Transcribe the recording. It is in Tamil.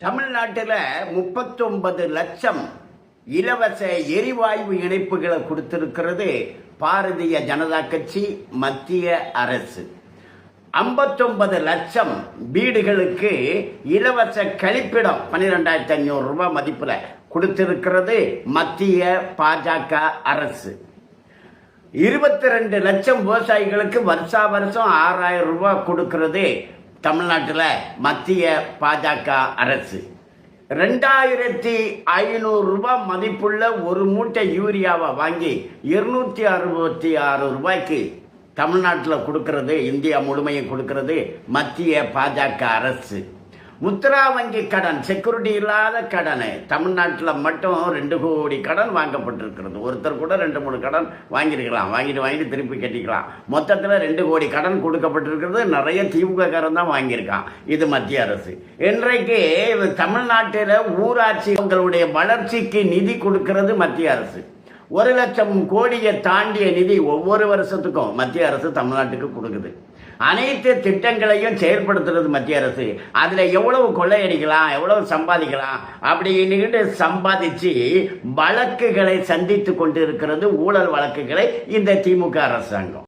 தமிழ்நாட்டில் முப்பத்தொன்பது லட்சம் இலவச எரிவாயு இணைப்புகளை கொடுத்திருக்கிறது பாரதிய ஜனதா கட்சி மத்திய அரசு. ஐம்பத்தொன்பது லட்சம் வீடுகளுக்கு இலவச கழிப்பிடம் பன்னிரெண்டாயிரத்தி ஐநூறு ரூபாய் மதிப்பில் கொடுத்திருக்கிறது மத்திய பாஜக அரசு. இருபத்தி ரெண்டு லட்சம் விவசாயிகளுக்கு வருஷா வருஷம் ஆறாயிரம் ரூபாய் கொடுக்கிறது தமிழ்நாட்டில் மத்திய பாஜக அரசு. ரெண்டாயிரத்தி ஐநூறுரூபா மதிப்புள்ள ஒரு மூட்டை யூரியாவை வாங்கி இருநூற்றி அறுபத்தி ஆறு ரூபாய்க்கு தமிழ்நாட்டில் கொடுக்கறது இந்தியா முழுமையும் கொடுக்கறது மத்திய பாஜக அரசு. முத்ரா வங்கி கடன் செக்யூரிட்டி இல்லாத கடனை. தமிழ்நாட்டில் மட்டும் ரெண்டு கோடி கடன் வாங்கப்பட்டிருக்கிறது. ஒருத்தர் கூட ரெண்டு மூணு கடன் வாங்கியிருக்கலாம். வாங்கிட்டு வாங்கிட்டு திருப்பி கட்டிக்கலாம். மொத்தத்தில் ரெண்டு கோடி கடன் கொடுக்கப்பட்டிருக்கிறது. நிறைய திமுககாரன் தான் வாங்கியிருக்கான். இது மத்திய அரசு. இன்றைக்கு தமிழ்நாட்டில் ஊராட்சி உங்களுடைய வளர்ச்சிக்கு நிதி கொடுக்கிறது மத்திய அரசு. ஒரு லட்சம் கோடியை தாண்டிய நிதி ஒவ்வொரு வருஷத்துக்கும் மத்திய அரசு தமிழ்நாட்டுக்கு கொடுக்குது. அனைத்து திட்டங்களையும் செயல்படுத்துறது மத்திய அரசு. அதில் எவ்வளவு கொள்ளையடிக்கலாம் எவ்வளவு சம்பாதிக்கலாம் அப்படின்னு சம்பாதிச்சு வழக்குகளை சந்தித்து கொண்டு இருக்கிறது ஊழல் வழக்குகளை இந்த திமுக அரசாங்கம்.